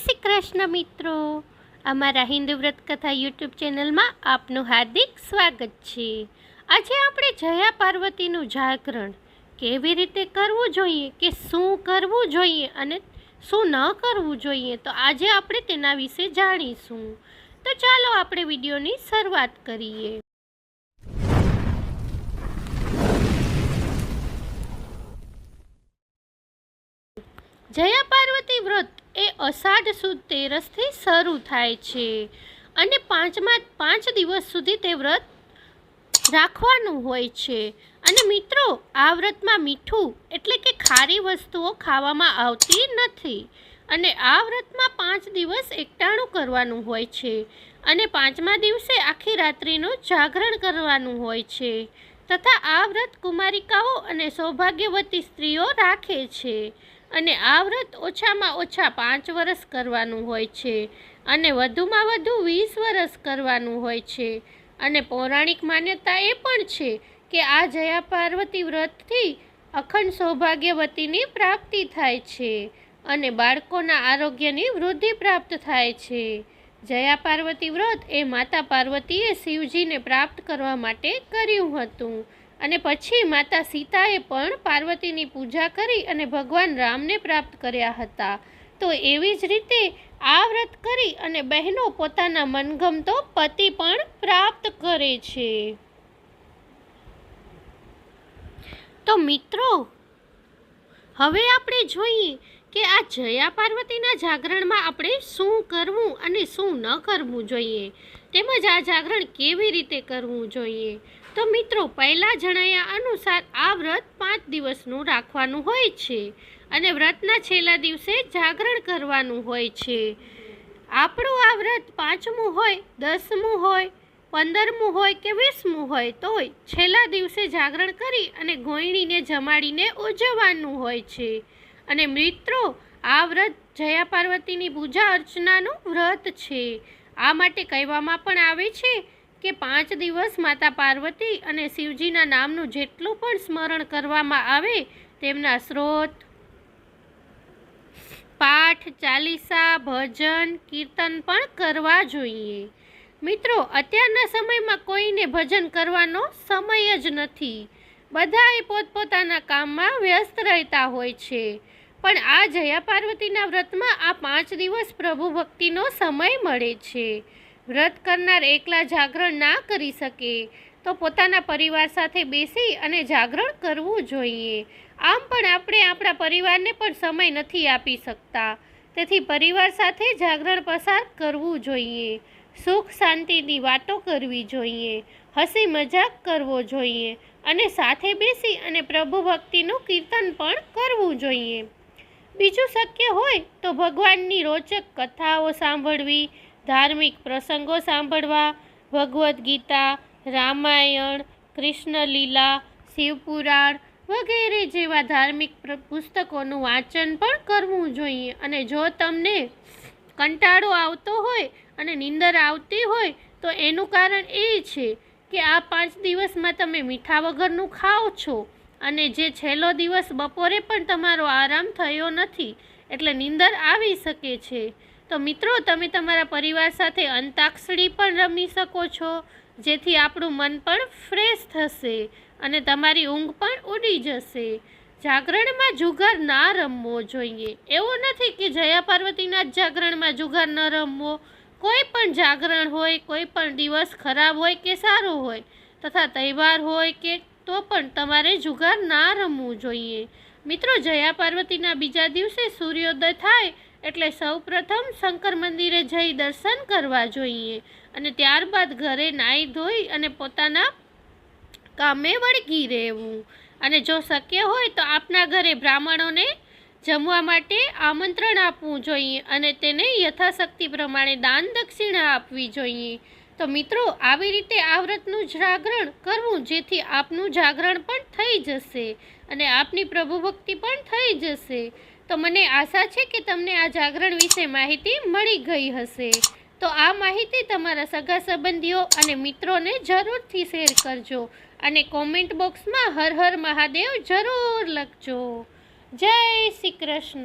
શ્રી કૃષ્ણ મિત્રો. અમારા હિન્દુ વ્રત કથા યુટ્યુબ ચેનલમાં આપનું હાર્દિક સ્વાગત છે. આજે આપણે જયા પાર્વતીનું જાગરણ કેવી રીતે કરવું જોઈએ, કે શું કરવું જોઈએ અને શું ન કરવું જોઈએ તો આજે આપણે તેના વિશે જાણીશું. તો ચાલો આપણે વિડીયોની શરૂઆત કરીએ. જયા પાર્વતી વ્રત એ અષાઢ સુદ તેરસથી શરૂ થાય છે અને પાંચમાં પાંચ દિવસ સુધી તે વ્રત રાખવાનું હોય છે. અને મિત્રો, આ વ્રતમાં મીઠું એટલે કે ખારી વસ્તુઓ ખાવામાં આવતી નથી. અને આ વ્રતમાં પાંચ દિવસ એકટાણું કરવાનું હોય છે. અને પાંચમા દિવસે આખી રાત્રિનું જાગરણ કરવાનું હોય છે. તથા આ વ્રત કુમારિકાઓ અને સૌભાગ્યવતી સ્ત્રીઓ રાખે છે. અને આ વ્રત ઓછામાં ઓછા પાંચ વર્ષ કરવાનું હોય છે અને વધુમાં વધુ વીસ વર્ષ કરવાનું હોય છે. અને પૌરાણિક માન્યતા એ પણ છે કે આ જયા પાર્વતી વ્રતથી અખંડ સૌભાગ્યવતીની પ્રાપ્તિ થાય છે અને બાળકોના આરોગ્યની વૃદ્ધિ પ્રાપ્ત થાય છે. જયા પાર્વતી વ્રત એ માતા પાર્વતીએ શિવજીને પ્રાપ્ત કરવા માટે કર્યું હતું. અને પછી માતા સીતાએ પણ પાર્વતીની પૂજા કરી અને ભગવાન રામને પ્રાપ્ત કર્યા હતા. તો એવી જ રીતે આ વ્રત કરી અને બહેનો પોતાના મનગમતો પતિ પણ પ્રાપ્ત કરે છે. તો મિત્રો હવે આપણે જોઈએ કે આ જયા પાર્વતીના જાગરણમાં આપણે શું કરવું અને શું ન કરવું જોઈએ. તેમજ આ જાગરણ કેવી રીતે કરવું જોઈએ. તો મિત્રો, પહેલાં જણાયા અનુસાર આ વ્રત પાંચ દિવસનું રાખવાનું હોય છે અને વ્રતના છેલ્લા દિવસે જાગરણ કરવાનું હોય છે. આપણું આ વ્રત પાંચમું હોય, દસમું હોય પંદરમું હોય કે વીસમું હોય તોય છેલ્લા દિવસે જાગરણ કરી અને ગોયણીને જમાડીને ઉજવવાનું હોય છે. અને મિત્રો, આ વ્રત જયા પાર્વતીની પૂજા અર્ચનાનું વ્રત છે. આ માટે કહેવામાં પણ આવે છે કે પાંચ દિવસ માતા પાર્વતી અને શિવજીના નામનું જેટલું પણ સ્મરણ કરવામાં આવે, તેમના સ્ત્રોત, પાઠ, ચાલીસા, ભજન, કીર્તન પણ કરવા જોઈએ. મિત્રો, અત્યારના સમયમાં કોઈને ભજન કરવાનો સમય જ નથી. બધાએ પોતપોતાના કામમાં વ્યસ્ત રહેતા હોય છે. પણ આ જયા પાર્વતીના વ્રતમાં આ પાંચ દિવસ પ્રભુ ભક્તિનો સમય મળે છે. વ્રત કરનાર એકલા જાગરણ ના કરી શકે. તો પોતાના પરિવાર સાથે બેસી અને જાગરણ કરવું જોઈએ. આમ પણ આપણે આપણા પરિવારને પણ સમય નથી આપી શકતા. તેથી પરિવાર સાથે જાગરણ પસાર કરવું જોઈએ. સુખ શાંતિની વાતો કરવી જોઈએ, હસી મજાક કરવો જોઈએ અને સાથે બેસી અને પ્રભુ ભક્તિનું કીર્તન પણ કરવું જોઈએ. બીજું શક્ય હોય તો ભગવાનની રોચક કથાઓ સાંભળવી, ધાર્મિક પ્રસંગો સાંભળવા, ભગવદ્ ગીતા, રામાયણ કૃષ્ણલીલા શિવપુરાણ વગેરે જેવા ધાર્મિક પુસ્તકોનું વાંચન પણ કરવું જોઈએ અને જો તમને કંટાળો આવતો હોય અને નીંદર આવતી હોય, તો એનું કારણ એ છે કે આ પાંચ દિવસમાં તમે મીઠા વગરનું ખાઓ છો અને જે છેલ્લો દિવસ બપોરે પણ તમારો આરામ થયો નથી, એટલે નીંદર આવી શકે છે. તો મિત્રો, તમે તમારા પરિવાર સાથે અંતાક્ષરી પણ રમી શકો છો, જેથી આપણું મન પણ ફ્રેશ થશે અને તમારી ઊંઘ પણ ઉડી જશે. જાગરણમાં જુગાર ના રમવો જોઈએ. એવું નથી કે જયા પાર્વતીના જાગરણમાં જુગાર ન રમવો. કોઈ પણ જાગરણ હોય, કોઈ પણ દિવસ ખરાબ હોય કે સારો હોય, તથા તહેવાર હોય કે તો પણ તમારે જુગાર ના રમવું જોઈએ. મિત્રો, જયા પાર્વતીના બીજા દિવસે સૂર્યોદય થાય એટલે સૌપ્રથમ શંકર મંદિરે જઈ દર્શન કરવા જોઈએ અને ત્યારબાદ ઘરે નાહી ધોઈ અને પોતાના કામે વળગી રહેવું. અને જો શક્ય હોય તો આપના ઘરે બ્રાહ્મણોને જમવા માટે આમંત્રણ આપવું જોઈએ અને તેને યથાશક્તિ પ્રમાણે દાન દક્ષિણા આપવી જોઈએ. તો મિત્રો, આવી રીતે આ વ્રતનું જાગરણ કરવું જેથી આપનું જાગરણ પણ થઈ જશે અને આપની પ્રભુ ભક્તિ પણ થઈ જશે. તો મને આશા છે કે તમને આ જાગરણ વિશે માહિતી મળી ગઈ હશે. તો આ માહિતી તમારા સગા સંબંધીઓ અને મિત્રોને જરૂરથી શેર કરજો અને કોમેન્ટ બોક્સમાં હર હર મહાદેવ જરૂર લખજો. જય શ્રી કૃષ્ણ.